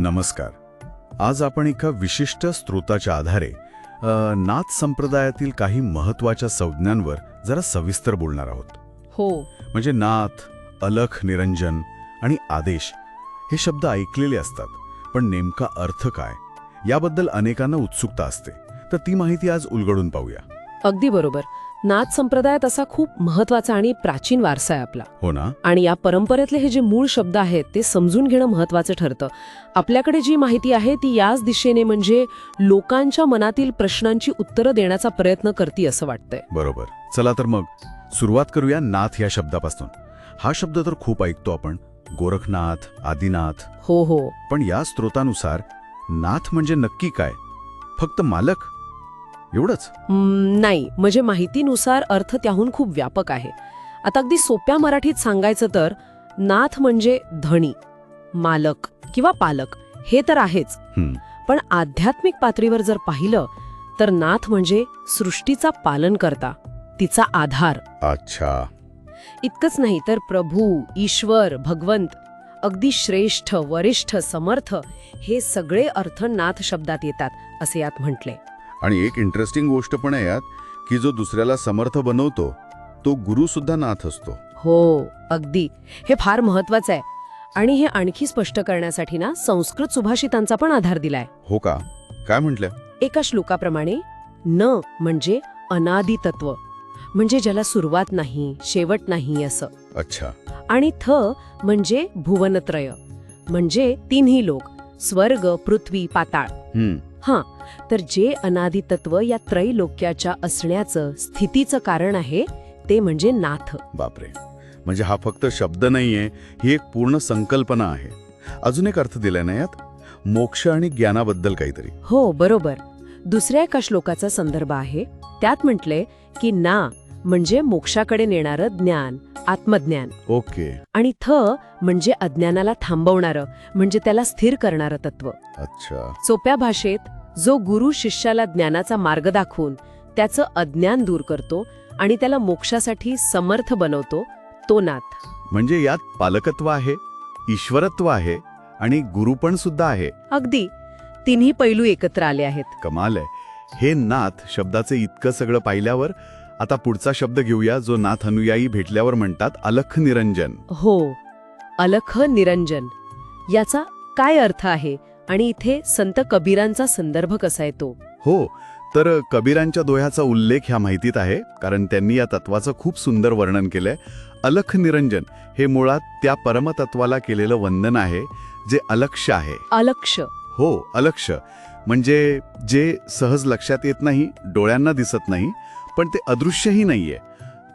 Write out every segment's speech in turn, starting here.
नमस्कार. आज आपण एका विशिष्ट स्रोताच्या आधारे नाथ संप्रदायातील काही महत्त्वाच्या संज्ञांवर जरा सविस्तर बोलणार आहोत. हो. म्हणजे नाथ अलख निरंजन आणि आदेश हे शब्द ऐकलेले असतात पण नेमका अर्थ काय? याबद्दल अनेकांना उत्सुकता असते. तर ती माहिती आज उलगडून पाहूया. अगदी बरोबर. नाथ संप्रदायात असा खूप महत्त्वाचा आणि प्राचीन वारसा आहे आपला. हो ना? आणि या परंपरेतले हे जे मूळ शब्द आहेत ते समजून घेणं महत्वाचं ठरतं. आपल्याकडे जी माहिती आहे ती याच दिशेने म्हणजे लोकांच्या मनातील प्रश्नांची उत्तरं देण्याचा प्रयत्न करती असं वाटतंय. बरोबर. चला तर मग सुरुवात करूया नाथ या शब्दापासून. हा शब्द तर खूप ऐकतो आपण. गोरखनाथ आदिनाथ. हो हो. पण या स्रोतानुसार नाथ म्हणजे नक्की काय? फक्त मालक? एवढंच? नाही. म्हणजे माहितीनुसार अर्थ त्याहून खूप व्यापक आहे. आता अगदी सोप्या मराठीत सांगायचं तर नाथ म्हणजे धणी मालक किंवा पालक हे तर आहेच. पण आध्यात्मिक पातळीवर जर पाहिलं तर नाथ म्हणजे सृष्टीचा पालन करता तिचा आधार. अच्छा. इतकंच नाही तर प्रभू ईश्वर भगवंत अगदी श्रेष्ठ वरिष्ठ समर्थ हे सगळे अर्थ नाथ शब्दात येतात असे यात म्हटले. आणि एक इंटरेस्टिंग गोष्ट पण आहे यात की जो दुसऱ्याला समर्थ बनवतो तो गुरु सुद्धा नाथ असतो. हो अगदी. हे फार महत्वाचं आहे. आणि हे आणखी स्पष्ट करण्यासाठी ना संस्कृत सुभाषितांचा पण आधार दिलाय. हो का? काय म्हटलं? एका श्लोकाप्रमाणे न म्हणजे अनादी तत्व म्हणजे ज्याला सुरुवात नाही शेवट नाही असं. अच्छा. आणि थ म्हणजे भुवनत्रय. म्हणजे तिन्ही लोक स्वर्ग पृथ्वी पाताळ. हां तर जे अनादी तत्व या त्रैलोक्याच्या असण्याचं स्थितीचं कारण आहे ते म्हणजे नाथ. बापरे. म्हणजे हा फक्त शब्द नाहीये ही एक पूर्ण संकल्पना आहे. अजून एक अर्थ दिलाय ना यात? मोक्ष आणि ज्ञानाबद्दल काहीतरी. हो बरोबर. दुसऱ्या एका श्लोकाचा संदर्भ आहे. त्यात म्हटले की ना म्हणजे मोक्षाकडे नेणारं ज्ञान आत्मज्ञान. ओके. आणि थ म्हणजे अज्ञानाला थांबवणारं म्हणजे त्याला स्थिर करणारं तत्व. अच्छा. सोप्या भाषेत जो गुरु शिष्याला ज्ञानाचा मार्ग दाखवून त्याचं अज्ञान दूर करतो आणि त्याला मोक्षासाठी समर्थ बनवतो तो नाथ. म्हणजे यात पालकत्व आहे ईश्वरत्व आहे आणि गुरु पण सुद्धा आहे. अगदी. तिन्ही पैलू एकत्र आले आहेत. कमाल आहे. हे नाथ शब्दाचे इतकं सगळं पाहिल्यावर आता पुढचा शब्द घेऊया जो नाथ अनुयायी भेटल्यावर म्हणतात अलख निरंजन. हो. अलख निरंजन. याचा काय अर्थ आहे? आणि इथे संत कबीरांचा संदर्भ कसा येतो? हो तर कबीरांच्या दोह्याचा उल्लेख ह्या माहितीत आहे कारण त्यांनी या तत्वाचं खूप सुंदर वर्णन केलंय. अलख निरंजन हे मुळात त्या परमतत्वाला केलेलं वंदन आहे जे अलक्ष आहे. अलक्ष. हो अलक्ष. म्हणजे जे सहज लक्षात येत नाही डोळ्यांना दिसत नाही पण ते अदृश्यही नाहीये.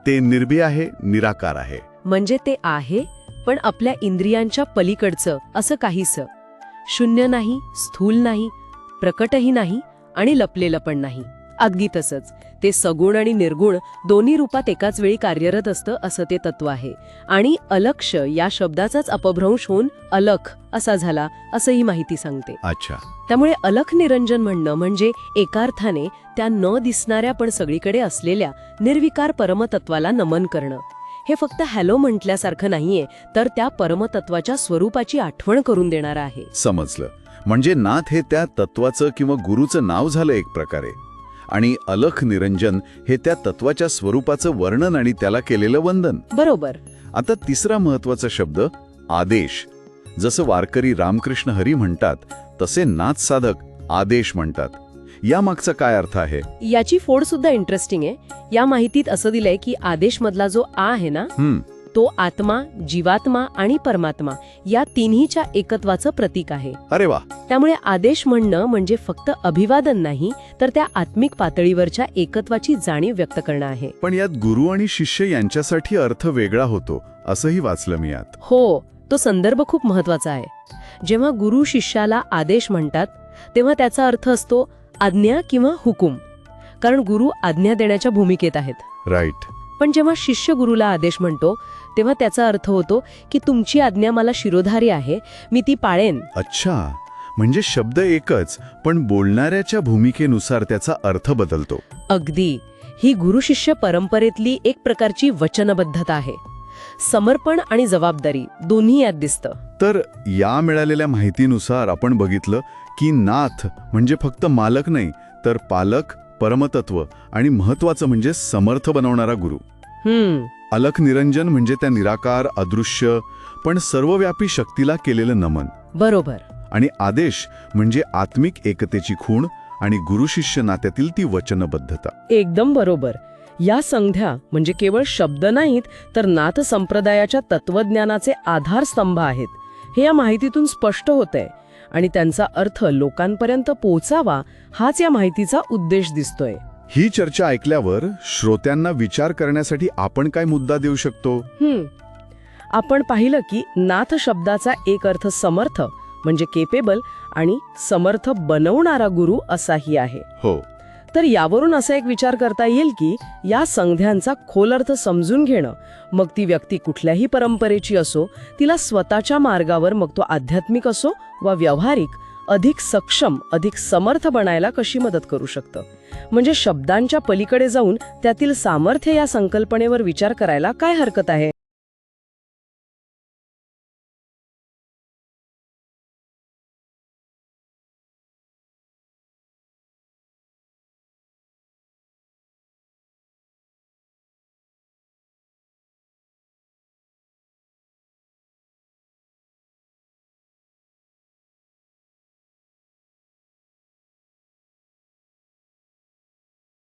ते निर्भी आहे निराकार आहे. म्हणजे ते आहे पण आपल्या इंद्रियांच्या पलीकडचं असं काहीसं. शून्य नाही स्थूल नाही प्रकटही नाही आणि लपलेलं पण नाही. अगदी तसंच. ते सगुण आणि निर्गुण दोन्ही रूपात एकाच वेळी कार्यरत असतं असं ते तत्व आहे. आणि अलक्ष या शब्दाचाच अपभ्रंश होऊन अलख असा झाला असं ही माहिती सांगते. अच्छा. त्यामुळे अलख निरंजन म्हणणं म्हणजे एका अर्थाने त्या न दिसणाऱ्या पण सगळीकडे असलेल्या निर्विकार परमतत्वाला नमन करणं. हे फक्त हॅलो म्हटल्यासारखं नाहीये तर त्या परमतत्वाच्या स्वरूपाची आठवण करून देणारं आहे. समजलं. म्हणजे नाथ हे त्या तत्वाचं किंवा गुरुचं नाव झालं एक प्रकारे. आणि अलख निरंजन हे त्या तत्वाच्या स्वरूपाचं वर्णन आणि त्याला केलेलं वंदन. बरोबर. आता तिसरा महत्त्वाचा शब्द आदेश. जसं वारकरी रामकृष्ण हरी म्हणतात तसे नाथ साधक आदेश म्हणतात. यामागचा काय अर्थ आहे? याची फोड सुद्धा इंटरेस्टिंग आहे. या माहितीत असं दिलंय की आदेश मधला जो आ आहे ना हम्म. तो आत्मा जीवात्मा आणि परमात्मा या तिन्हीच्या एकत्वाचं प्रतीक आहे. अरे वा. त्यामुळे आदेश म्हणणं म्हणजे फक्त अभिवादन नाही तर त्या आत्मिक पातळीवरच्या एकत्वाची जाणीव व्यक्त करणं आहे. पण यात गुरु आणि शिष्य यांच्यासाठी अर्थ वेगळा होतो असंही वाचलं मी यात. हो तो संदर्भ खूप महत्त्वाचा आहे. जेव्हा गुरु शिष्याला आदेश म्हणतात तेव्हा त्याचा अर्थ असतो आज्ञा किंवा हुकूम. कारण गुरु आज्ञा देण्याच्या भूमिकेत आहेत. राईट पण जेव्हा शिष्य गुरुला आदेश म्हणतो तेव्हा त्याचा अर्थ होतो की तुमची आज्ञा मला शिरोधारी आहे मी ती पाळेन. अच्छा. म्हणजे शब्द एकच पण बोलणाऱ्याच्या भूमिकेनुसार त्याचा अर्थ बदलतो. अगदी. ही गुरुशिष्य परंपरेतली एक प्रकारची वचनबद्धता आहे. समर्पण आणि जबाबदारी दोन्ही यात दिसतं. तर या मिळालेल्या माहितीनुसार आपण बघितलं की नाथ म्हणजे फक्त मालक नाही तर पालक परमतत्व आणि महत्वाचं म्हणजे समर्थ बनवणारा गुरु. अलख निरंजन म्हणजे त्या निराकार अदृश्य पण सर्वव्यापी शक्तीला केलेलं नमन. बरोबर. आणि आदेश म्हणजे आत्मिक एकतेची खूण आणि गुरुशिष्य नात्यातील ती वचनबद्धता. एकदम बरोबर. या संध्या म्हणजे केवळ शब्द नाहीत तर नाथ संप्रदायाच्या तत्वज्ञानाचे आधारस्तंभ आहेत. हे या माहितीतून स्पष्ट होतंय. आणि त्यांचा अर्थ लोकांपर्यंत पोचावा हाच या माहितीचा उद्देश दिसतोय. ही चर्चा ऐकल्यावर श्रोत्यांना विचार करण्यासाठी आपण काय मुद्दा देऊ शकतो? हम्म. आपण पाहिलं की नाथ शब्दाचा एक अर्थ समर्थ म्हणजे केपेबल आणि समर्थ बनवणारा गुरु असाही आहे. हो. तर यावरून असा एक विचार करता येईल की या संध्यांचा खोल अर्थ समजून घेणं मग ती व्यक्ती कुठल्याही परंपरेची असो तिला स्वतःच्या मार्गावर मग तो आध्यात्मिक असो वा व्यावहारिक अधिक सक्षम अधिक समर्थ बनायला कशी मदत करू शकतं? म्हणजे शब्दांच्या पलीकडे जाऊन त्यातील सामर्थ्य या संकल्पनेवर विचार करायला काय हरकत आहे?